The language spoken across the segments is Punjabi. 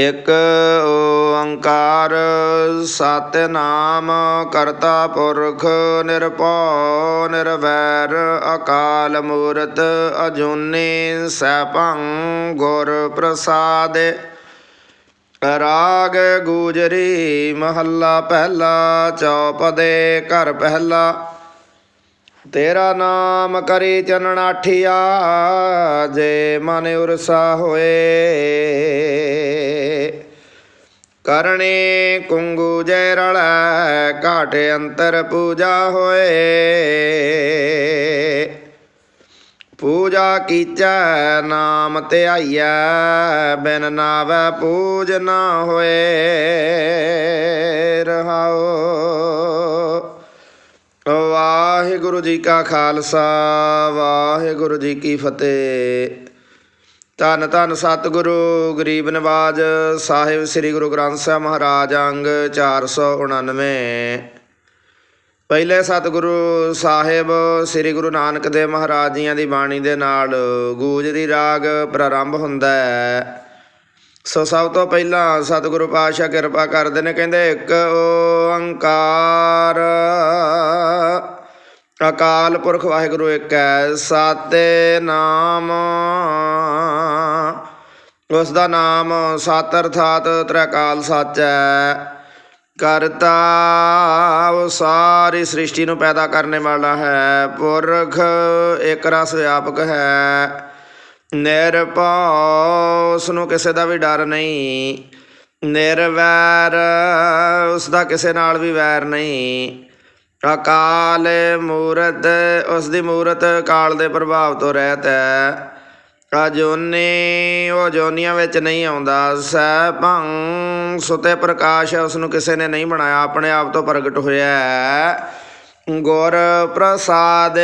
ਇਕ ਓੰਕਾਰ ਸਤਿਨਾਮ ਕਰਤਾ ਪੁਰਖ ਨਿਰਭਉ ਨਿਰਵੈਰ ਅਕਾਲ ਮੂਰਤ ਅਜੂਨੀ ਸੈਭੰ ਗੁਰ ਪ੍ਰਸਾਦਿ। ਰਾਗ ਗੂਜਰੀ ਮਹੱਲਾ ਪਹਿਲਾ, ਚੌਪਦੇ ਘਰ ਪਹਿਲਾ। ਤੇਰਾ ਨਾਮ ਕਰੀ ਚਨਣਾਠੀਆ ਜੇ ਮਨ ਉਰਸਾ ਹੋਏ। ਕਰਨੇ ਕੁੰਗੂ ਜੈ ਰਲੈ, ਘਾਟ ਅੰਤਰ ਪੂਜਾ ਹੋਏ। ਪੂਜਾ ਕੀਚੈ, ਨਾਮ ਧਿਆਈਐ, ਬਿਨ ਨਾਵੈ ਪੂਜ ਨਾ ਹੋਏ। ਰਹਾਓ। ਵਾਹਿਗੁਰੂ ਜੀ ਕਾ ਖਾਲਸਾ, ਵਾਹਿਗੁਰੂ ਜੀ ਕੀ ਫਤਿਹ। ਧੰਨ ਧੰਨ ਸਤਿਗੁਰੂ, ਗਰੀਬ ਨਵਾਜ ਸਾਹਿਬ ਸ੍ਰੀ ਗੁਰੂ ਗ੍ਰੰਥ ਸਾਹਿਬ ਮਹਾਰਾਜ ਅੰਗ 499 ਪਹਿਲੇ ਸਤਿਗੁਰੂ ਸਾਹਿਬ ਸ੍ਰੀ ਗੁਰੂ ਨਾਨਕ ਦੇਵ ਮਹਾਰਾਜ ਜੀਆਂ ਦੀ ਬਾਣੀ ਦੇ ਨਾਲ ਗੂਜਰੀ ਰਾਗ ਪ੍ਰਾਰੰਭ ਹੁੰਦਾ ਹੈ। ਸੋ ਸਭ ਤੋਂ ਪਹਿਲਾਂ ਸਤਿਗੁਰੂ ਪਾਤਸ਼ਾਹ ਕਿਰਪਾ ਕਰਦੇ ਨੇ, ਕਹਿੰਦੇ ਇੱਕ ਓੰਕਾਰ। ਅਕਾਲ ਪੁਰਖ ਵਾਹਿਗੁਰੂ ਇੱਕ ਹੈ ਸਤਿ ਨਾਮ। ਉਸ ਦਾ ਨਾਮ ਸਤ ਅਰਥਾਤ ਤ੍ਰੈਕਾਲ ਸੱਚ। ਹੈ ਕਰਤਾ ਉਹ ਸਾਰੀ ਸ੍ਰਿਸ਼ਟੀ ਨੂੰ ਪੈਦਾ ਕਰਨ ਵਾਲਾ ਹੈ, ਪੁਰਖ ਇੱਕ ਰਸ ਵਿਆਪਕ ਹੈ। ਨਿਰਭਉ ਉਸ ਨੂੰ ਕਿਸੇ ਦਾ ਵੀ ਡਰ ਨਹੀਂ। ਨਿਰਵੈਰ ਉਸ ਦਾ ਕਿਸੇ ਨਾਲ ਵੀ ਵੈਰ ਨਹੀਂ। ਅਕਾਲ ਮੂਰਤ ਉਸ ਦੀ ਮੂਰਤ ਕਾਲ ਦੇ ਪ੍ਰਭਾਵ ਤੋਂ ਰਹਿਤ ਹੈ। ਅਜੋਨੀ, ਉਹ ਜੋਨੀਆਂ ਵਿੱਚ ਨਹੀਂ ਆਉਂਦਾ। ਸੈਭੰ ਸੁਤੇ ਪ੍ਰਕਾਸ਼ ਹੈ ਉਸ ਨੂੰ ਕਿਸੇ ਨੇ ਨਹੀਂ ਬਣਾਇਆ। ਆਪਣੇ ਆਪ ਤੋਂ ਪ੍ਰਗਟ ਹੋਇਆ ਹੈ। ਗੁਰ ਪ੍ਰਸਾਦ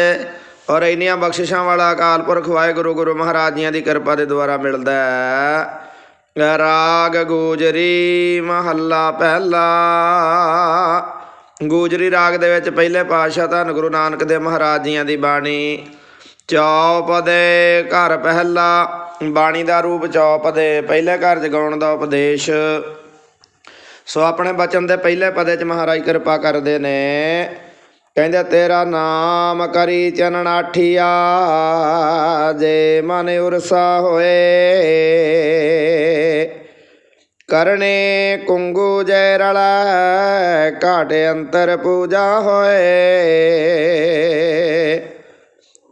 ਔਰ ਇੰਨੀਆਂ ਬਖਸ਼ਿਸ਼ਾਂ ਵਾਲਾ ਅਕਾਲ ਪੁਰਖ ਵਾਹਿਗੁਰੂ ਗੁਰੂ ਮਹਾਰਾਜ ਜੀਆਂ ਦੀ ਕਿਰਪਾ ਦੇ ਦੁਆਰਾ ਮਿਲਦਾ ਹੈ। ਰਾਗ ਗੂਜਰੀ ਮਹੱਲਾ ਪਹਿਲਾ। ਗੂਜਰੀ ਰਾਗ ਦੇ ਵਿੱਚ ਪਹਿਲੇ ਪਾਤਸ਼ਾਹ ਧੰਨ ਗੁਰੂ ਨਾਨਕ ਦੇਵ ਮਹਾਰਾਜ ਜੀਆਂ ਦੀ ਬਾਣੀ ਚੌਪਦੇ ਘਰ ਪਹਿਲਾ। ਬਾਣੀ ਦਾ ਰੂਪ ਚੌਪਦੇ ਪਹਿਲੇ ਘਰ ਜਗਾਉਣ ਦਾ ਉਪਦੇਸ਼। ਸੋ ਆਪਣੇ ਬਚਨ ਦੇ ਪਹਿਲੇ ਪਦੇ ਚ ਮਹਾਰਾਜ ਕਿਰਪਾ ਕਰਦੇ ਨੇ। ਕਹਿੰਦੇ ਤੇਰਾ ਨਾਮ ਕਰੀ ਚਨਣਾਠੀਆ ਜੇ ਮਨ ਉਰਸਾ ਹੋਏ। ਕਰਨੇ ਕੁੰਗੂ ਜੈ ਰਲਾ, ਘਾਟ ਅੰਤਰ ਪੂਜਾ ਹੋਏ।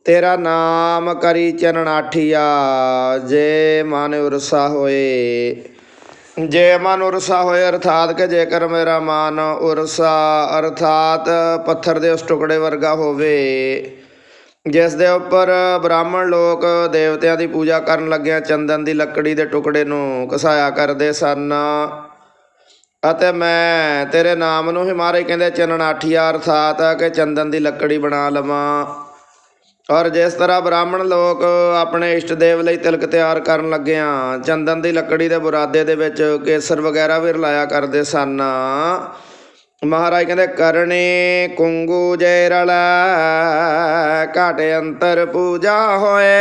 ਤੇਰਾ ਨਾਮ ਕਰੀ ਚਨਣਾਠੀਆ ਜੇ ਮਨ ਉਰਸਾ ਹੋਏ। ਜੇ ਮਨ ਉਰਸਾ ਹੋਏ ਅਰਥਾਤ ਕਿ ਜੇਕਰ ਮੇਰਾ ਮਨ ਉਰਸਾ ਅਰਥਾਤ ਪੱਥਰ ਦੇ ਉਸ ਟੁਕੜੇ ਵਰਗਾ ਹੋਵੇ, ਜਿਸ ਦੇ ਉੱਪਰ ਬ੍ਰਾਹਮਣ ਲੋਕ ਦੇਵਤਿਆਂ ਦੀ ਪੂਜਾ ਕਰਨ ਲੱਗਿਆ ਚੰਦਨ ਦੀ ਲੱਕੜੀ ਦੇ ਟੁਕੜੇ ਨੂੰ ਘਸਾਇਆ ਕਰਦੇ ਸਨ, ਅਤੇ ਮੈਂ ਤੇਰੇ ਨਾਮ ਨੂੰ ਹੀ ਮਾਰੇ ਕਹਿੰਦੇ ਚਨਣਾਠੀਆ ਅਰਥਾਤ ਕਿ ਚੰਦਨ ਦੀ ਲੱਕੜੀ ਬਣਾ ਲਵਾਂ। ਔਰ ਜਿਸ ਤਰ੍ਹਾਂ ਬ੍ਰਾਹਮਣ ਲੋਕ ਆਪਣੇ ਇਸ਼ਟ ਦੇਵ ਲਈ ਤਿਲਕ ਤਿਆਰ ਕਰਨ ਲੱਗਿਆ ਚੰਦਨ ਦੀ ਲੱਕੜੀ ਦੇ ਬੁਰਾਦੇ ਦੇ ਵਿੱਚ ਕੇਸਰ ਵਗੈਰਾ ਵੀ ਰਲਾਇਆ ਕਰਦੇ ਸਨ। ਮਹਾਰਾਜ ਕਹਿੰਦੇ, ਕਰਨੇ ਕੁੰਗੂ ਜੈ ਰਲਾ, ਘਾਟ ਅੰਤਰ ਪੂਜਾ ਹੋਏ।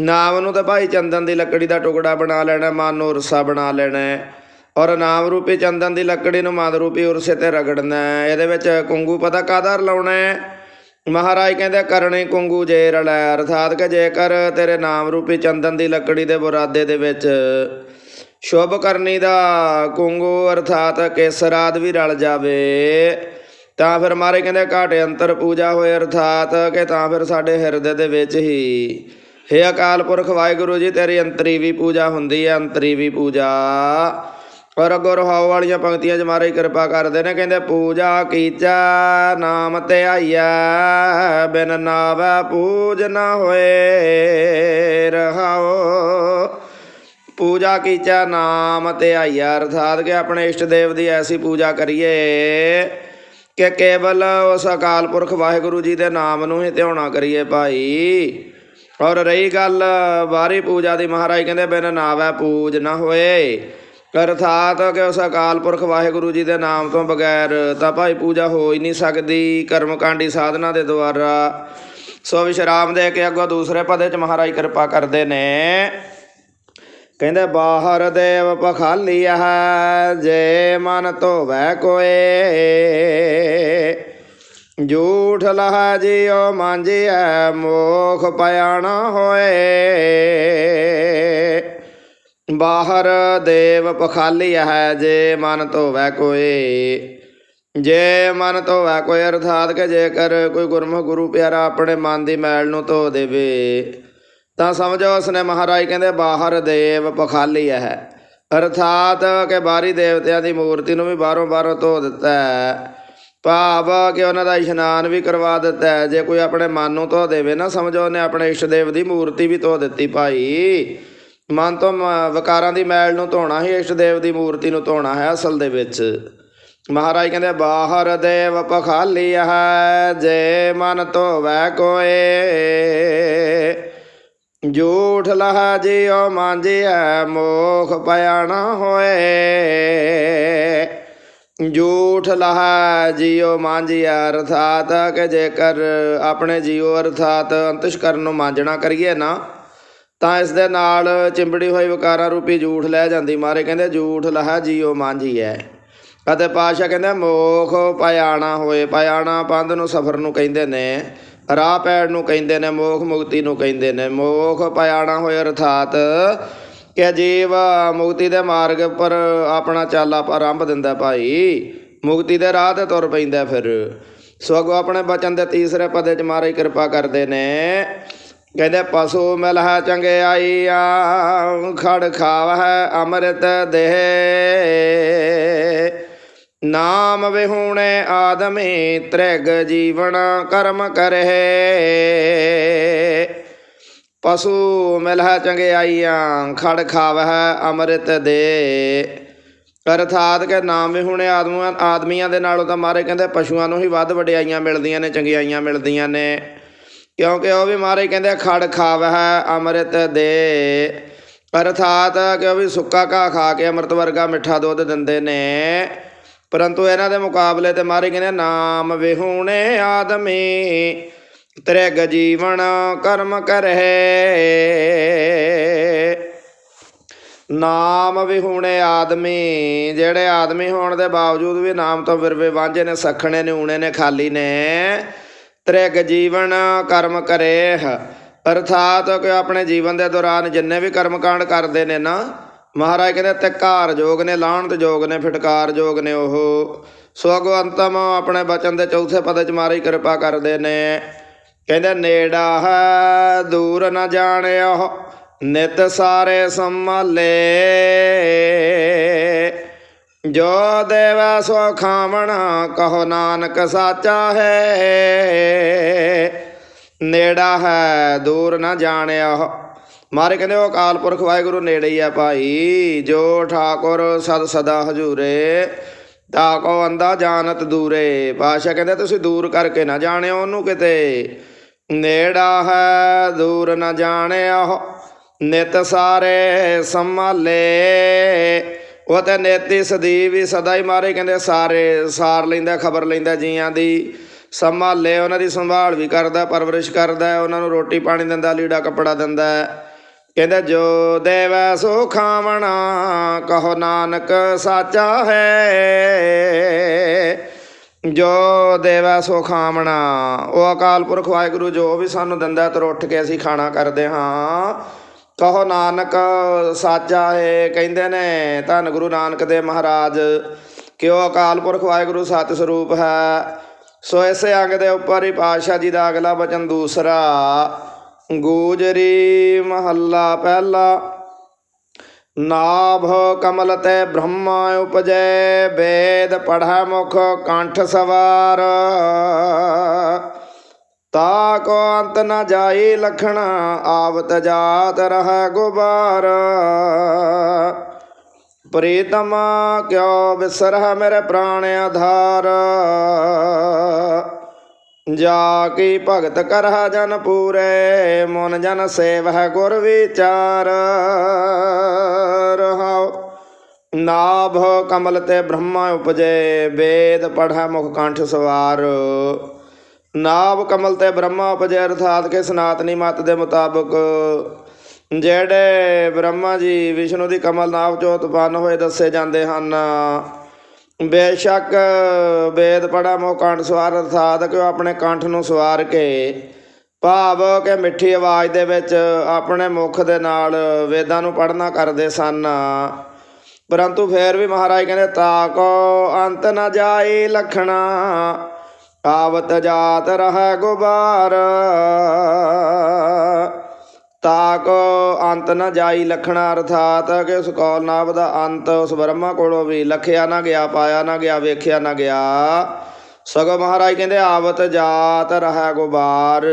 ਨਾਮ ਨੂੰ ਤਾਂ ਭਾਈ ਚੰਦਨ ਦੀ ਲੱਕੜੀ ਦਾ ਟੁਕੜਾ ਬਣਾ ਲੈਣਾ ਮਨ ਨੂੰ ਉਰਸਾ ਬਣਾ ਲੈਣਾ। ਔਰ ਨਾਮ ਰੂਪੀ ਚੰਦਨ ਦੀ ਲੱਕੜੀ ਨੂੰ ਮਦ ਰੂਪੀ ਉਰਸੇ ਤੇ ਰਗੜਨਾ ਇਹਦੇ ਵਿੱਚ ਕੁੰਗੂ ਪਤਾ ਕਾਹਦਾ ਲਾਉਣਾ ਮਹਾਰਾਜ ਕਹਿੰਦੇ ਕਰਨੇ ਕੁੰਗੂ ਜੇ ਰਲੈ। ਅਰਥਾਤ ਕਿ ਜੇਕਰ ਤੇਰੇ ਨਾਮ ਰੂਪੀ ਚੰਦਨ ਦੀ ਲੱਕੜੀ ਦੇ ਬੁਰਾਦੇ ਦੇ ਵਿੱਚ ਸ਼ੁਭ ਕਰਨੀ ਦਾ ਕੁੰਗੂ ਅਰਥਾਤ ਕੇਸਰਾਦ ਵੀ ਰਲ ਜਾਵੇ, ਤਾਂ ਫਿਰ ਮਾਰੇ ਕਹਿੰਦੇ ਘਾਟੇ ਅੰਤਰ ਪੂਜਾ ਹੋਏ ਅਰਥਾਤ ਕਿ ਤਾਂ ਫਿਰ ਸਾਡੇ ਹਿਰਦੇ ਦੇ ਵਿੱਚ ਹੀ। ਹੇ ਅਕਾਲ ਪੁਰਖ, ਵਾਹਿਗੁਰੂ ਜੀ, ਤੇਰੀ ਅੰਤਰੀ ਵੀ ਪੂਜਾ ਹੁੰਦੀ ਹੈ, ਅੰਤਰੀ ਵੀ ਪੂਜਾ। ਔਰ ਅੱਗੋਂ ਰਹਾਉ ਵਾਲੀਆਂ ਪੰਕਤੀਆਂ 'ਚ ਮਹਾਰਾਜ ਕਿਰਪਾ ਕਰਦੇ ਨੇ, ਕਹਿੰਦੇ ਪੂਜਾ ਕੀਚਾ, ਨਾਮ ਤੇ ਧਿਆਈਐ ਬਿਨ ਨਾਵੈ ਪੂਜ ਨਾ ਹੋਏ, ਰਹਾਉ। ਪੂਜਾ ਕੀਚਾ, ਨਾਮ ਤੇ ਧਿਆਈਐ ਅਰਥਾਤ ਕਿ ਆਪਣੇ ਇਸ਼ਟ ਦੇਵ ਦੀ ਐਸੀ ਪੂਜਾ ਕਰੀਏ, ਕਿ ਕੇਵਲ ਉਸ ਅਕਾਲ ਪੁਰਖ ਵਾਹਿਗੁਰੂ ਜੀ ਦੇ ਨਾਮ ਨੂੰ ਹੀ ਧਿਆਉਣਾ ਕਰੀਏ ਭਾਈ। ਔਰ ਰਹੀ ਗੱਲ ਬਾਹਰੀ ਪੂਜਾ ਦੀ, ਮਹਾਰਾਜ ਕਹਿੰਦੇ ਬਿਨ ਨਾਵੈ ਪੂਜ ਨਾ ਹੋਏ। ਅਰਥਾਤ ਕਿ ਉਸ ਅਕਾਲ ਪੁਰਖ ਵਾਹਿਗੁਰੂ ਜੀ ਦੇ ਨਾਮ ਤੋਂ ਬਗੈਰ ਤਾਂ ਭਾਈ ਪੂਜਾ ਹੋ ਹੀ ਨਹੀਂ ਸਕਦੀ ਕਰਮ ਕਾਂਡੀ ਸਾਧਨਾ ਦੇ ਦੁਆਰਾ। ਸੋ ਵਿਸ਼ਰਾਮ ਦੇ ਕੇ ਅੱਗੋਂ ਦੂਸਰੇ ਪਦੇ ਚ ਮਹਾਰਾਜ ਕਿਰਪਾ ਕਰਦੇ ਨੇ। ਕਹਿੰਦੇ, ਬਾਹਰ ਦੇਵ ਪਖਾਲੀਆ ਜੇ ਮਨ ਧੋਵੈ ਕੋਏ। ਜੂਠ ਲਹਾ ਜਿਉ ਮਾਂਜਿਆ ਮੋਖ ਪਿਆਣਾ ਹੋਏ। ਬਾਹਰ ਦੇਵ ਪਖਾਲੀ ਹੈ, ਜੇ ਮਨ ਧੋਵੈ ਕੋਏ ਜੇ ਮਨ ਧੋਵੈ ਕੋਈ, ਅਰਥਾਤ ਕਿ ਜੇਕਰ ਕੋਈ ਗੁਰਮੁਖ ਗੁਰੂ ਪਿਆਰਾ ਆਪਣੇ ਮਨ ਦੀ ਮੈਲ ਨੂੰ ਧੋ ਦੇਵੇ, ਤਾਂ ਸਮਝੋ ਉਸਨੇ ਮਹਾਰਾਜ ਕਹਿੰਦੇ, ਬਾਹਰ ਦੇਵ ਪਖਾਲੀ ਹੈ। ਅਰਥਾਤ ਕਿ ਬਾਹਰੀ ਦੇਵਤਿਆਂ ਦੀ ਮੂਰਤੀ ਨੂੰ ਵੀ ਬਾਹਰੋਂ ਬਾਹਰੋਂ ਧੋ ਦਿੱਤਾ ਹੈ। ਭਾਵ ਕਿ ਉਹਨਾਂ ਦਾ ਇਸ਼ਨਾਨ ਵੀ ਕਰਵਾ ਦਿੱਤਾ ਹੈ। ਜੇ ਕੋਈ ਆਪਣੇ ਮਨ ਨੂੰ ਧੋ ਦੇਵੇ ਨਾ, ਸਮਝੋ ਉਹਨੇ ਆਪਣੇ ਇਸ਼ਟ ਦੇਵ ਦੀ ਮੂਰਤੀ ਵੀ ਧੋ ਦਿੱਤੀ ਭਾਈ। ਮਨ ਤੋਂ ਮ- ਵਿਕਾਰਾਂ ਦੀ ਮੈਲ ਨੂੰ ਧੋਣਾ ਹੀ ਇਸ਼ਟ ਦੇਵ ਦੀ ਮੂਰਤੀ ਨੂੰ ਧੋਣਾ ਹੈ ਅਸਲ ਦੇ ਵਿੱਚ। ਮਹਾਰਾਜ ਕਹਿੰਦੇ, ਬਾਹਰ ਦੇਵ ਪਖਾਲੀ ਹੈ, ਜੇ ਮਨ ਧੋਵੈ ਕੋਏ। ਜੂਠ ਲਹਾ ਜਿਉ ਮਾਂਜਿਆ ਮੋਖ ਪਿਆਣਾ ਹੋਏ। ਜੂਠ ਲਹਾ ਜਿਉ ਮਾਂਜਿਆ ਅਰਥਾਤ ਕਿ ਜੇਕਰ ਆਪਣੇ ਜੀਵ ਅਰਥਾਤ ਅੰਤਿਸ਼ਕਰਨ ਨੂੰ ਮਾਂਜਣਾ ਕਰੀਏ ਨਾ ਤਾਂ ਇਸ ਦੇ ਨਾਲ ਚਿੰਬੜੀ ਹੋਈ ਵਿਕਾਰਾਂ ਰੂਪੀ ਝੂਠ ਲੈ ਜਾਂਦੀ। ਮਾਰੇ ਕਹਿੰਦੇ ਝੂਠ ਲਹਾ ਜਿਉ ਮਾਂਝੀ ਹੈ ਅਤੇ ਪਾਸ਼ਾ ਕਹਿੰਦੇ, ਮੋਖ ਪਿਆਣਾ ਹੋਏ ਪਿਆਣਾ ਪੰਧ ਨੂੰ ਸਫਰ ਨੂੰ ਕਹਿੰਦੇ ਨੇ, ਰਾਹ ਪੈੜ ਨੂੰ ਕਹਿੰਦੇ ਨੇ, ਮੋਖ ਮੁਕਤੀ ਨੂੰ ਕਹਿੰਦੇ ਨੇ। ਮੋਖ ਪਿਆਣਾ ਹੋਏ ਅਰਥਾਤ ਕਿ ਜੀਵ ਮੁਕਤੀ ਦੇ ਮਾਰਗ ਪਰ ਆਪਣਾ ਚਾਲਾ ਆਰੰਭ ਦਿੰਦਾ ਭਾਈ। ਮੁਕਤੀ ਦੇ ਰਾਹ ਤੇ ਤੁਰ ਪੈਂਦਾ ਫਿਰ। ਸੋ ਅੱਗੋਂ ਆਪਣੇ ਬਚਨ ਦੇ ਤੀਸਰੇ ਪਦੇ ਚ ਮਾਰੇ ਕਿਰਪਾ ਕਰਦੇ ਨੇ ਕਹਿੰਦੇ, ਪਸ਼ੂ ਮਿਲਹ ਚੰਗਿਆਈਆ ਖੜ ਖਾਵਹਿ ਅੰਮ੍ਰਿਤ ਦੇਹ। ਨਾਮ ਵਿਹੂਣੇ ਆਦਮੀ ਤ੍ਰਿਗ ਜੀਵਨ ਕਰਮ ਕਰੇ ਪਸ਼ੂ ਮਿਲਹ ਚੰਗਿਆਈਆਂ ਖੜ ਖਾਵਹਿ ਅੰਮ੍ਰਿਤ ਦੇ। ਅਰਥਾਤ ਕਿ ਨਾਮ ਵਿਹੂਣੇ ਆਦਮੀਆਂ ਆਦਮੀਆਂ ਦੇ ਨਾਲੋਂ ਤਾਂ ਮਾਰੇ ਕਹਿੰਦੇ, ਪਸ਼ੂਆਂ ਨੂੰ ਹੀ ਵੱਧ ਵਡਿਆਈਆਂ ਮਿਲਦੀਆਂ ਨੇ, ਚੰਗਿਆਈਆਂ ਮਿਲਦੀਆਂ ਨੇ। ਕਿਉਂਕਿ ਉਹ ਵੀ ਮਾਰੇ ਕਹਿੰਦੇ ਖੜ ਖਾਵਹਿ ਅੰਮ੍ਰਿਤ ਦੇ। ਅਰਥਾਤ ਕਿ ਉਹ ਵੀ ਸੁੱਕਾ ਘਾਹ ਖਾ ਕੇ ਅੰਮ੍ਰਿਤ ਵਰਗਾ ਮਿੱਠਾ ਦੁੱਧ ਦਿੰਦੇ ਨੇ। ਪਰੰਤੂ ਇਹਨਾਂ ਦੇ ਮੁਕਾਬਲੇ ਤੇ ਮਾਰੇ ਕਹਿੰਦੇ ਨਾਮ ਵਿਹੂਣੇ ਆਦਮੀ, ਤ੍ਰਿਗ ਜੀਵਨ ਕਰਮ ਕਰਹਿ। ਨਾਮ ਵਿਹੂਣੇ ਆਦਮੀ, ਜਿਹੜੇ ਆਦਮੀ ਹੋਣ ਦੇ ਬਾਵਜੂਦ ਵੀ ਨਾਮ ਤੋਂ ਵਿਰਵੇ ਵਾਂਝੇ ਨੇ, ਸਖਣੇ ਨੇ, ਊਣੇ ਨੇ, ਖਾਲੀ ਨੇ ਤ੍ਰਿਗ ਜੀਵਨ ਕਰਮ ਕਰੇ ਅਰਥਾਤ ਕਿ ਆਪਣੇ ਜੀਵਨ ਦੇ ਦੌਰਾਨ ਜਿੰਨੇ ਵੀ ਕਰਮ ਕਾਂਡ ਕਰਦੇ ਨੇ ਨਾ, ਮਹਾਰਾਜ ਕਹਿੰਦੇ ਤਿਕਾਰ ਜੋਗ ਨੇ ਲਾਹਣ ਤੇ ਜੋਗ ਨੇ, ਫਿਟਕਾਰ ਜੋਗ ਨੇ ਉਹ। ਸੋ ਅਗੋ ਅੰਤਮ ਆਪਣੇ ਬਚਨ ਦੇ ਚੌਥੇ ਪਦ ਚ ਮਾਰੀ ਕਿਰਪਾ ਕਰਦੇ ਨੇ। ਕਹਿੰਦੇ ਨੇੜਾ ਹੈ, ਦੂਰ ਨ ਜਾਣਿਓ, ਨਿਤ ਸਾਰੇ ਸੰਭਾਲੇ। ਜੋ ਦੇਵ ਸੋ ਖਾਵਣਾ, ਕਹੋ ਨਾਨਕ ਸਾਚਾ ਹੈ। ਨੇੜਾ ਹੈ, ਦੂਰ ਨਾ ਜਾਣਿਆ ਮਾਰੇ ਕਹਿੰਦੇ, ਉਹ ਅਕਾਲ ਪੁਰਖ ਵਾਹਿਗੁਰੂ ਨੇੜੇ ਹੀ ਆ ਭਾਈ। ਜੋ ਠਾਕੁਰ ਸਦ ਸਦਾ ਹਜੂਰੇ, ਤਾ ਕੋ ਅੰਦਾ ਜਾਣਤ ਦੂਰੇ। ਪਾਸ਼ਾ ਕਹਿੰਦੇ, ਤੁਸੀਂ ਦੂਰ ਕਰਕੇ ਨਾ ਜਾਣਿਓ ਉਹਨੂੰ ਕਿਤੇ। ਨੇੜਾ ਹੈ, ਦੂਰ ਨਾ ਜਾਣਿਆ ਨਿਤ ਸਾਰੇ ਸੰਭਾਲੇ। ਉਹ ਤੇ ਨੇਤੀ ਸਦੀ ਵੀ ਸਦਾ ਹੀ। ਮਾਰੇ ਕਹਿੰਦੇ, ਸਾਰੇ ਸਾਰ ਲੈਂਦਾ, ਖਬਰ ਲੈਂਦਾ ਜੀਆਂ ਦੀ। ਸੰਭਾਲੇ ਉਹਨਾਂ ਦੀ ਸੰਭਾਲ ਵੀ ਕਰਦਾ, ਪਰਵਰਿਸ਼ ਕਰਦਾ, ਉਹਨਾਂ ਨੂੰ ਰੋਟੀ ਪਾਣੀ ਦਿੰਦਾ, ਲੀੜਾ ਕੱਪੜਾ ਦਿੰਦਾ। ਕਹਿੰਦਾ, ਜੋ ਦੇਵੈ ਸੋ ਖਾਵਣਾ, ਕਹੋ ਨਾਨਕ ਸਾਚਾ ਹੈ। ਜੋ ਦੇਵੈ ਸੋ ਖਾਵਣਾ, ਉਹ ਅਕਾਲ ਪੁਰਖ ਵਾਹਿਗੁਰੂ ਜੋ ਵੀ ਸਾਨੂੰ ਦਿੰਦਾ, ਤੇ ਉੱਠ ਕੇ ਅਸੀਂ ਖਾਣਾ ਕਰਦੇ ਹਾਂ। ਕਹੋ ਨਾਨਕ ਸਾਚਾ ਹੈ, ਕਹਿੰਦੇ ਨੇ, ਧੰਨ ਗੁਰੂ ਨਾਨਕ ਦੇਵ ਮਹਾਰਾਜ, ਕਿ ਉਹ ਅਕਾਲ ਪੁਰਖ ਵਾਹਿਗੁਰੂ ਸਤ ਸਰੂਪ ਹੈ। ਸੋ ਇਸੇ ਅੰਗ ਦੇ ਉੱਪਰ ਹੀ ਪਾਤਸ਼ਾਹ ਜੀ ਦਾ ਅਗਲਾ ਵਚਨ ਦੂਸਰਾ, ਗੋਜਰੀ ਮਹੱਲਾ ਪਹਿਲਾ, ਨਾਭ ਕਮਲ ਤੇ ਬ੍ਰਹਮਾ ਉਪਜੈ, ਵੇਦ ਪੜ੍ਹੈ ਮੁਖ ਕੰਠ ਸਵਾਰ। ਤਾ ਕੋ ਅੰਤ ਨ ਜਾਈ ਲਖਣ, ਆਵਤ ਜਾਤ ਰਹਿ ਗੁਬਾਰ। ਪ੍ਰੀਤਮ ਕਿਉ ਵਿਸਰਹ ਮੇਰੇ ਪ੍ਰਾਣ ਆਧਾਰ। ਜਾ ਕੀ ਭਗਤ ਕਰਹ ਜਨ ਪੂਰੇ, ਮਨ ਜਨ ਸੇਵਹਿ ਗੁਰ ਵਿਚਾਰ। ਰਹਾਉ। ਨਾਭ ਕਮਲ ਤੇ ਬ੍ਰਹਮਾ ਉਪਜੇ, ਵੇਦ ਪੜ੍ਹੈ ਮੁਖ ਕੰਠ ਸਵਾਰ। ਨਾਭ ਕਮਲ ਤੇ ਬ੍ਰਹਮਾ ਉਪਜੇ, ਅਰਥਾਤ ਕੇ ਸਨਾਤਨੀ ਮਤ ਦੇ ਮੁਤਾਬਕ ਜਿਹੜੇ ਬ੍ਰਹਮਾ ਜੀ, ਵਿਸ਼ਨੂੰ ਦੀ ਕਮਲ ਨਾਭ ਚੋਂ ਉਤਪੰਨ ਹੋਏ ਦੱਸੇ ਜਾਂਦੇ ਹਨ। ਬੇਸ਼ੱਕ ਵੇਦ ਪੜਾ ਮੋ ਕੰਠ ਸਵਾਰ, ਅਰਥਾਤ ਕਿ ਉਹ ਆਪਣੇ ਕੰਠ ਨੂੰ ਸਵਾਰ ਕੇ? ਭਾਵ ਕਿ ਮਿੱਠੀ ਆਵਾਜ਼ ਦੇ ਵਿੱਚ ਆਪਣੇ ਮੁਖ ਦੇ ਨਾਲ ਵੇਦਾਂ ਨੂੰ ਪੜ੍ਹਨਾ ਕਰਦੇ ਸਨ। ਪਰੰਤੂ ਫੇਰ ਵੀ ਮਹਾਰਾਜ ਕਹਿੰਦੇ ਤਾਕੋ ਅੰਤ ਨਾ ਜਾਈ ਲਖਣਾ, ਆਵਤ ਜਾਤ ਰਹਿ ਗੁਬਾਰ। ਤਾਕ ਅੰਤ ਨਾ ਜਾਈ ਲਖਣਾ ਅਰਥਾਤ ਕਿ ਉਸ ਕੌਲ ਨਾਭ ਦਾ ਅੰਤ ਉਸ ਬ੍ਰਹਮਾ ਕੋਲੋਂ ਵੀ ਲਖਿਆ ਨਾ ਗਿਆ, ਪਾਇਆ ਨਾ ਗਿਆ, ਵੇਖਿਆ ਨਾ ਗਿਆ। ਸਗੋਂ ਮਹਾਰਾਜ ਕਹਿੰਦੇ, ਆਵਤ ਜਾਤ ਰਹਿ ਗੁਬਾਰ।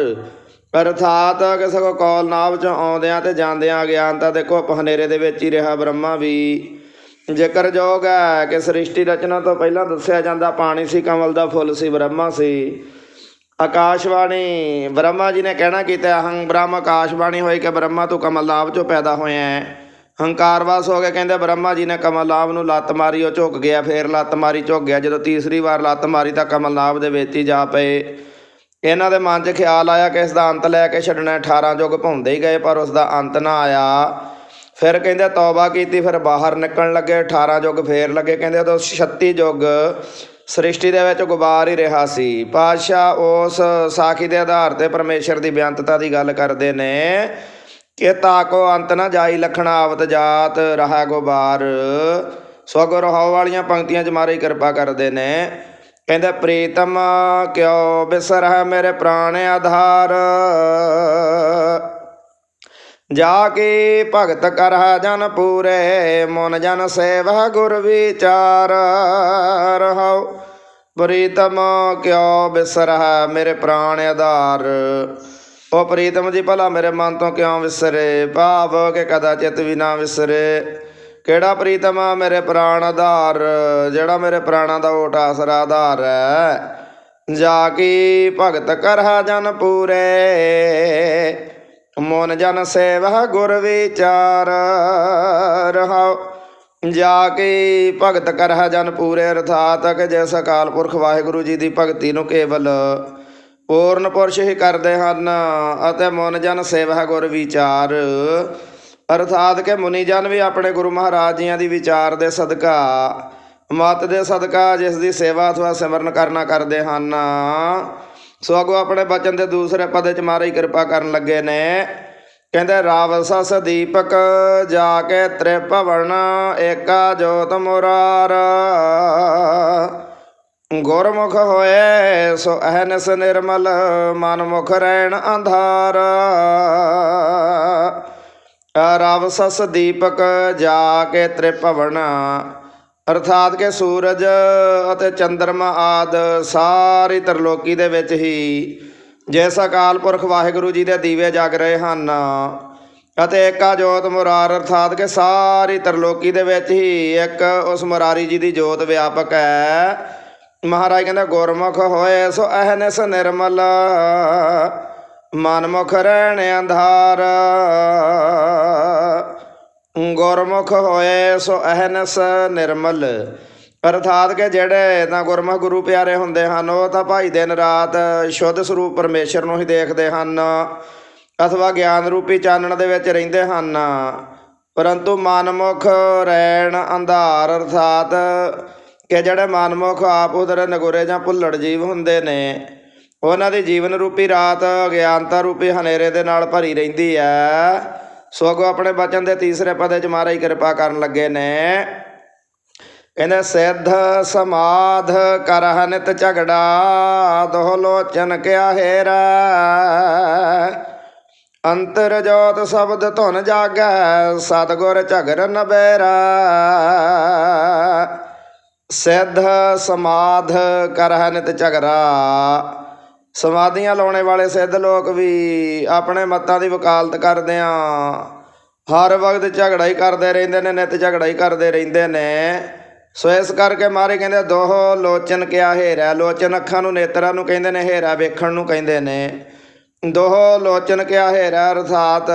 ਅਰਥਾਤ ਕਿ ਸਗੋਂ ਕੌਲ ਨਾਭ ਚੋਂ ਆਉਂਦਿਆਂ ਤੇ ਜਾਂਦਿਆਂ ਗਿਆਨ ਤਾਂ ਦੇਖੋ ਹਨੇਰੇ ਦੇ ਵਿੱਚ ਹੀ ਰਿਹਾ ਬ੍ਰਹਮਾ ਵੀ। ਜ਼ਿਕਰ ਜੋਗ ਹੈ ਕਿ ਸ੍ਰਿਸ਼ਟੀ ਰਚਨਾ ਤੋਂ ਪਹਿਲਾਂ ਦੱਸਿਆ ਜਾਂਦਾ, ਪਾਣੀ ਸੀ, ਕਮਲ ਦਾ ਫੁੱਲ ਸੀ, ਬ੍ਰਹਮਾ ਸੀ। ਆਕਾਸ਼ਵਾਣੀ, ਬ੍ਰਹਮਾ ਜੀ ਨੇ ਕਹਿਣਾ ਕੀਤਾ ਹੰ ਬ੍ਰਹਮ ਆਕਾਸ਼ਵਾਣੀ ਹੋਈ ਕਿ ਬ੍ਰਹਮਾ ਤੂੰ ਕਮਲ ਚੋਂ ਪੈਦਾ ਹੋਇਆ ਹੈ? ਹੰਕਾਰਵਾਸ ਹੋ ਕੇ ਕਹਿੰਦੇ, ਬ੍ਰਹਮਾ ਜੀ ਨੇ ਕਮਲ ਨੂੰ ਲੱਤ ਮਾਰੀ, ਉਹ ਝੁਕ ਗਿਆ, ਫੇਰ ਲੱਤ ਮਾਰੀ, ਝੁਕ ਗਿਆ, ਜਦੋਂ ਤੀਸਰੀ ਵਾਰ ਲੱਤ ਮਾਰੀ ਤਾਂ ਕਮਲ ਦੇ ਵਿੱਚ ਹੀ ਜਾ ਪਏ। ਇਹਨਾਂ ਦੇ ਮਨ 'ਚ ਖਿਆਲ ਆਇਆ ਕਿ ਇਸ ਦਾ ਅੰਤ ਲੈ ਕੇ ਛੱਡਣਾ 18 ਯੁੱਗ ਭੁੰਦੇ ਹੀ ਗਏ, ਪਰ ਉਸ ਦਾ ਅੰਤ ਨਾ ਆਇਆ। ਫਿਰ ਕਹਿੰਦੇ, ਤੌਬਾ ਕੀਤੀ, ਫਿਰ ਬਾਹਰ ਨਿਕਲਣ ਲੱਗੇ 18 ਯੁੱਗ ਫੇਰ ਲੱਗੇ। ਕਹਿੰਦੇ, ਉਦੋਂ 36 ਯੁੱਗ ਸ੍ਰਿਸ਼ਟੀ ਦੇ ਵਿੱਚ ਗੁਬਾਰ ਹੀ ਰਿਹਾ ਸੀ। ਪਾਤਸ਼ਾਹ ਉਸ ਸਾਖੀ ਦੇ ਆਧਾਰ ਤੇ ਪਰਮੇਸ਼ਰ ਦੀ ਬਿਆੰਤਤਾ ਦੀ ਗੱਲ ਕਰਦੇ ਨੇ ਕਿ ਤਾਕੋ ਅੰਤ ਨਾ ਜਾਈ ਲਖਣਾ ਆਵਤ ਜਾਤ ਰਹਾ ਗੁਬਾਰ। ਸੋ ਗੁਰੂ ਹਉ ਵਾਲੀਆਂ ਪੰਕਤੀਆਂ 'ਚ ਮਾਰੇ ਕਿਰਪਾ ਕਰਦੇ ਨੇ। ਕਹਿੰਦੇ, ਪ੍ਰੀਤਮ ਕਿਉ ਬਿਸਰਹ ਮੇਰੇ ਪ੍ਰਾਣ ਆਧਾਰ? ਜਾ ਕੇ ਭਗਤ ਕਰਹਾ ਜਨ ਪੂਰੇ, ਮਨ ਜਨ ਸੇਵਾ ਗੁਰ ਵਿਚਾਰ। ਰਹਾਉ ਪ੍ਰੀਤਮ ਕਿਉ ਬਿਸਰਹ ਮੇਰੇ ਪ੍ਰਾਣ ਆਧਾਰ। ਉਹ ਪ੍ਰੀਤਮ ਜੀ ਭਲਾ ਮੇਰੇ ਮਨ ਤੋਂ ਕਿਉਂ ਵਿਸਰੇ? ਭਾਵ ਕਿ ਕਦਾਚਿਤ ਵੀ ਨਾ ਵਿਸਰੇ। ਕਿਹੜਾ ਪ੍ਰੀਤਮ ਮੇਰੇ ਪ੍ਰਾਣ ਆਧਾਰ? ਜਿਹੜਾ ਮੇਰੇ ਪ੍ਰਾਣਾਂ ਦਾ ਓਟ ਆਸਰਾ ਆਧਾਰ ਹੈ। ਜਾ ਕੀ ਭਗਤ ਕਰਹਾ ਜਨ ਪੂਰੇ ਮਨ ਜਨ ਸੇਵਾ ਗੁਰ ਵਿਚਾਰ। ਰਹਾਉ, ਜਾ ਕੇ ਭਗਤ ਕਰਹਾ ਜਨ ਪੂਰੇ, ਅਰਥਾਤ ਕਿ ਜਿਸ ਅਕਾਲ ਪੁਰਖ ਵਾਹਿਗੁਰੂ ਜੀ ਦੀ ਭਗਤੀ ਨੂੰ ਕੇਵਲ ਪੂਰਨ ਪੁਰਸ਼ ਹੀ ਕਰਦੇ ਹਨ, ਅਤੇ ਮਨ ਜਨ ਸੇਵਾ ਗੁਰ ਵਿਚਾਰ। ਅਰਥਾਤ ਕਿ ਮੁਨੀ ਜਨ ਵੀ ਆਪਣੇ ਗੁਰੂ ਮਹਾਰਾਜ ਜੀਆਂ ਦੀ ਵਿਚਾਰ ਦੇ ਸਦਕਾ, ਮਤ ਦੇ ਸਦਕਾ ਜਿਸ ਦੀ ਸੇਵਾ ਅਥਵਾ ਸਿਮਰਨ ਕਰਨਾ ਕਰਦੇ ਹਨ। ਸੋ ਅਗੋ ਆਪਣੇ ਬਚਨ ਦੇ ਦੂਸਰੇ ਪਦੇ ਚ ਮਾਰੇ ਕਿਰਪਾ ਕਰਨ ਲੱਗੇ ਨੇ। ਕਹਿੰਦੇ ਰਾਵਸਸ ਦੀਪਕ ਜਾ ਕੇ ਤ੍ਰਿਭਵਨ ਏਕਾ ਜੋਤ ਮੁਰਾਰ। ਗੁਰਮੁਖ ਹੋਏ ਸੋ ਅਹਨਸ ਨਿਰਮਲ, ਮਨਮੁਖ ਰਹਿਣ ਅੰਧਾਰ। ਰਵਸਸ ਦੀਪਕ ਜਾ ਕੇ ਤ੍ਰਿਭਵਨ ਅਰਥਾਤ ਕਿ ਸੂਰਜ ਅਤੇ ਚੰਦਰਮਾ ਆਦ ਸਾਰੀ ਤਰਲੋਕੀ ਦੇ ਵਿੱਚ ਹੀ ਜਿਸ ਅਕਾਲ ਪੁਰਖ ਵਾਹਿਗੁਰੂ ਜੀ ਦੇ ਦੀਵੇ ਜਗ ਰਹੇ ਹਨ ਅਤੇ ਏਕਾ ਜੋਤ ਮੁਰਾਰ, ਅਰਥਾਤ ਕਿ ਸਾਰੀ ਤਰਲੋਕੀ ਦੇ ਵਿੱਚ ਹੀ ਇੱਕ ਉਸ ਮੁਰਾਰੀ ਜੀ ਦੀ ਜੋਤ ਵਿਆਪਕ ਹੈ। ਮਹਾਰਾਜ ਕਹਿੰਦਾ, ਗੁਰਮੁਖ ਹੋਏ ਸੋ ਅਹਨਸ ਨਿਰਮਲ, ਮਨਮੁਖ ਰਹਿਣ ਅੰਧਾਰ। ਗੁਰਮੁਖ ਹੋਏ ਸੋ ਅਹਨਸ ਨਿਰਮਲ। ਅਰਥਾਤ ਕਿ ਜਿਹੜੇ ਤਾਂ ਗੁਰਮੁਖ ਗੁਰੂ ਪਿਆਰੇ ਹੁੰਦੇ ਹਨ, ਉਹ ਤਾਂ ਭਾਈ ਦਿਨ ਰਾਤ ਸ਼ੁੱਧ ਸਰੂਪ ਪਰਮੇਸ਼ਰ ਨੂੰ ਹੀ ਦੇਖਦੇ ਹਨ, ਅਥਵਾ ਗਿਆਨ ਰੂਪੀ ਚਾਨਣ ਦੇ ਵਿੱਚ ਰਹਿੰਦੇ ਹਨ। ਪਰੰਤੂ ਮਨਮੁਖ ਰਹਿਣ ਅੰਧਾਰ, ਅਰਥਾਤ ਕਿ ਜਿਹੜੇ ਮਨਮੁਖ ਆਪ ਉਧਰ ਨਗੋਰੇ ਜਾਂ ਭੁੱਲੜ ਜੀਵ ਹੁੰਦੇ ਨੇ, ਉਹਨਾਂ ਦੀ ਜੀਵਨ ਰੂਪੀ ਰਾਤ ਅਗਿਆਨਤਾ ਰੂਪੀ ਹਨੇਰੇ ਦੇ ਨਾਲ ਭਰੀ ਰਹਿੰਦੀ ਹੈ। ਸੋ ਅੱਗੋਂ ਆਪਣੇ ਬਚਨ ਦੇ ਤੀਸਰੇ ਪਦੇ ਚ ਮਹਾਰਾਜ ਕਿਰਪਾ ਕਰਨ ਲੱਗੇ ਨੇ। ਕਹਿੰਦੇ ਸਿੱਧ ਸਮਾਧ ਕਰਹ ਨਿਤ ਝਗੜਾ ਦੋਹ ਲੋਚਨ ਕਿਆ ਹੇਰਾ। ਅੰਤਰ ਜੋਤ ਸ਼ਬਦ ਧੁਨ ਜਾਗੈ, ਸਤਗੁਰ ਝਗਰ ਨਬੇਰਾ ਸਿੱਧ ਸਮਾਧ ਕਰਹ ਨਿਤ ਸਮਾਧੀਆਂ ਲਾਉਣੇ ਵਾਲੇ ਸਿੱਧ ਲੋਕ ਵੀ ਆਪਣੇ ਮਤਾਂ ਦੀ ਵਕਾਲਤ ਕਰਦੇ ਆ। ਹਰ ਵਕਤ ਝਗੜਾ ਹੀ ਕਰਦੇ ਰਹਿੰਦੇ ਨੇ, ਨਿਤ ਝਗੜਾ ਹੀ ਕਰਦੇ ਰਹਿੰਦੇ ਨੇ। ਸੋ ਇਸ ਕਰਕੇ ਮਾਰੇ ਕਹਿੰਦੇ ਦੋਹ ਲੋਚਨ ਕਿਆ ਹੇਰਾ ਲੋਚਨ ਅੱਖਾਂ ਨੂੰ, ਨੇਤਰਾਂ ਨੂੰ ਕਹਿੰਦੇ ਨੇ, ਹੇਰਾ ਵੇਖਣ ਨੂੰ ਕਹਿੰਦੇ ਨੇ। ਦੋਹ ਲੋਚਨ ਕਿਆ ਹੇਰਾ ਅਰਥਾਤ?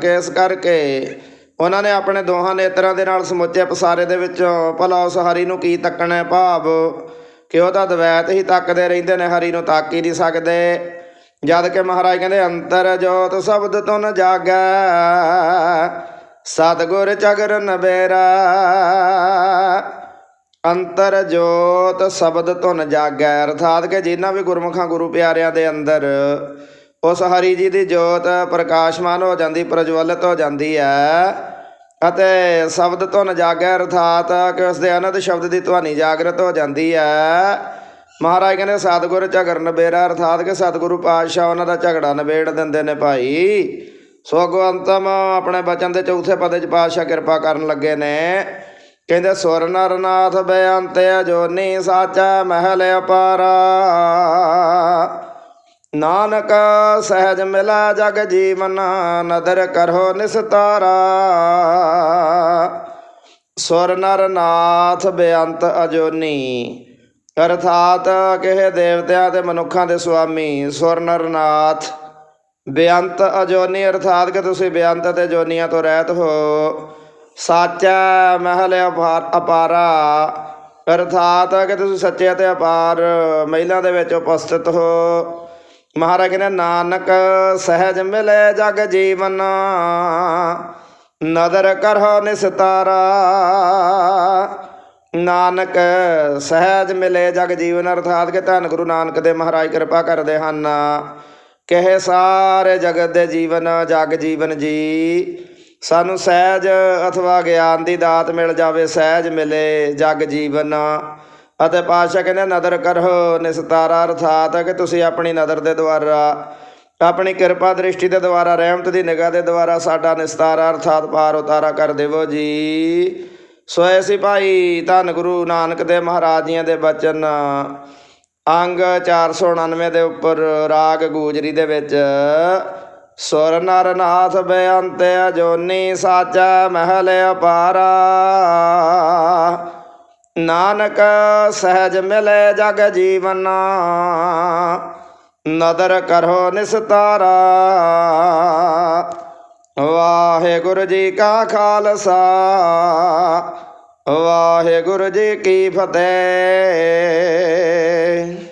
ਕਿ ਇਸ ਕਰਕੇ ਉਹਨਾਂ ਨੇ ਆਪਣੇ ਦੋਹਾਂ ਨੇਤਰਾਂ ਦੇ ਨਾਲ ਸਮੁੱਚੇ ਪਸਾਰੇ ਦੇ ਵਿੱਚੋਂ ਭਲਾ ਉਸ ਹਰੀ ਨੂੰ ਕੀ ਤੱਕਣਾ ਭਾਵ? ਕਿ ਉਹ ਤਾਂ ਦਵੈਤ ਹੀ ਤੱਕਦੇ ਰਹਿੰਦੇ ਨੇ ਹਰੀ ਨੂੰ ਤੱਕ ਹੀ ਨਹੀਂ ਸਕਦੇ? ਜਦ ਕਿ ਮਹਾਰਾਜ ਕਹਿੰਦੇ, ਅੰਤਰ ਜੋਤ ਸ਼ਬਦ ਤੁਨ ਜਾਗੈ, ਸਤਗੁਰ ਚਗਰ ਨਬੇਰਾ ਅੰਤਰ ਜੋਤ ਸ਼ਬਦ ਧੁਨ ਜਾਗੈ, ਅਰਥਾਤ ਕਿ ਜਿਨ੍ਹਾਂ ਵੀ ਗੁਰਮੁਖਾਂ ਗੁਰੂ ਪਿਆਰਿਆਂ ਦੇ ਅੰਦਰ ਉਸ ਹਰੀ ਜੀ ਦੀ ਜੋਤ ਪ੍ਰਕਾਸ਼ਮਾਨ ਹੋ ਜਾਂਦੀ, ਪ੍ਰਜਵਲਿਤ ਹੋ ਜਾਂਦੀ ਹੈ ਅਤੇ ਸ਼ਬਦ ਧੁਨ ਜਾਗੈ ਅਰਥਾਤ ਕਿ ਉਸ ਦੇ ਅਨੰਦ ਸ਼ਬਦ ਦੀ ਧੁਨੀ ਜਾਗਰਤ ਹੋ ਜਾਂਦੀ ਹੈ। ਮਹਾਰਾਜ ਕਹਿੰਦੇ, ਸਤਿਗੁਰ ਝਗੜ ਨਬੇੜਾ, ਅਰਥਾਤ ਕਿ ਸਤਿਗੁਰੂ ਪਾਤਸ਼ਾਹ ਉਹਨਾਂ ਦਾ ਝਗੜਾ ਨਿਬੇੜ ਦਿੰਦੇ ਨੇ ਭਾਈ। ਸੋ ਅੰਤਮ ਆਪਣੇ ਬਚਨ ਦੇ ਚੌਥੇ ਪਦੇ ਚ ਪਾਤਸ਼ਾਹ ਕਿਰਪਾ ਕਰਨ ਲੱਗੇ ਨੇ। ਕਹਿੰਦੇ, ਸੁਰ ਨਰਨਾਥ ਬੇਅੰਤ ਅਜੋਨੀ ਸਾਚਾ ਮਹਿਲ ਅਪਾਰਾ। ਨਾਨਕ ਸਹਿਜ ਮਿਲਾ ਜਗ ਜੀਵਨ, ਨਦਰ ਕਰੋ ਨਿਸਤਾਰਾ। ਸੁਰ ਨਰ ਨਾਥ ਬੇਅੰਤ ਅਜੋਨੀ। ਅਰਥਾਤ ਕਿਹ ਦੇਵਤਿਆਂ ਤੇ ਮਨੁੱਖਾਂ ਦੇ ਸੁਆਮੀ ਸੁਰ ਨਰ ਨਾਥ ਬੇਅੰਤ ਅਜੋਨੀ। ਅਰਥਾਤ ਕਿ ਤੁਸੀਂ ਬੇਅੰਤ ਤੇ ਜੋਨੀਆਂ ਤੋਂ ਰਹਿਤ ਹੋ। ਸਾਚਾ ਮਹਿਲ ਅਪਾਰ- ਅਪਾਰਾ। ਅਰਥਾਤ ਕਿ ਤੁਸੀਂ ਸੱਚੇ ਅਤੇ ਅਪਾਰ ਮਹਿਲਾਂ ਦੇ ਵਿੱਚ ਉਪਸਥਿਤ ਹੋ। ਮਹਾਰਾਜ ਕਹਿੰਦੇ, ਨਾਨਕ ਸਹਿਜ ਮਿਲੇ ਜਗ ਜੀਵਨ। ਨਦਰ ਕਰੋ ਨਿਸਤਾਰਾ। ਨਾਨਕ ਸਹਿਜ ਮਿਲੇ ਜਗ ਜੀਵਨ ਅਰਥਾਤ ਕਿ ਧੰਨ ਗੁਰੂ ਨਾਨਕ ਦੇ ਮਹਾਰਾਜ ਕਿਰਪਾ ਕਰਦੇ ਹਨ। ਕਹੇ ਸਾਰੇ ਜਗਤ ਦੇ ਜੀਵਨ, ਜਗ ਜੀਵਨ ਜੀ। ਸਾਨੂੰ ਸਹਿਜ ਅਥਵਾ ਗਿਆਨ ਦੀ ਦਾਤ ਮਿਲ ਜਾਵੇ, ਸਹਿਜ ਮਿਲੇ ਜਗ ਜੀਵਨ। ਅਤੇ ਪਾਤਸ਼ਾਹ ਕਹਿੰਦੇ ਨਦਰ ਕਰੋ ਨਿਸਤਾਰਾ। ਅਰਥਾਤ ਕਿ ਤੁਸੀਂ ਆਪਣੀ ਨਦਰ ਦੇ ਦੁਆਰਾ ਆਪਣੀ ਕਿਰਪਾ ਦ੍ਰਿਸ਼ਟੀ ਦੇ ਦੁਆਰਾ, ਰਹਿਮਤ ਦੀ ਨਿਗਾਹ ਦੇ ਦੁਆਰਾ ਸਾਡਾ ਨਿਸਤਾਰਾ ਅਰਥਾਤ ਪਾਰ ਉਤਾਰਾ ਕਰ ਦੇਵੋ ਜੀ। ਸੋ ਐਸੀ ਭਾਈ ਧੰਨ ਗੁਰੂ ਨਾਨਕ ਦੇਵ ਮਹਾਰਾਜ ਜੀਆਂ ਦੇ ਬਚਨ। ਅੰਗ 499 ਦੇ ਉੱਪਰ, ਰਾਗ ਗੂਜਰੀ ਦੇ ਵਿੱਚ, ਸੁਰ ਨਰ ਨਾਥ ਬੇਅੰਤ ਅਜੋਨੀ ਸਾਚਾ ਮਹਿਲ ਅਪਾਰਾ। ਨਾਨਕ ਸਹਿਜ ਮਿਲੇ ਜਗ ਜੀਵਨ। ਨਦਰ ਕਰੋ ਨਿਸਤਾਰਾ। ਵਾਹਿਗੁਰੂ ਜੀ ਕਾ ਖਾਲਸਾ। ਵਾਹਿਗੁਰੂ ਜੀ ਕੀ ਫਤਿਹ।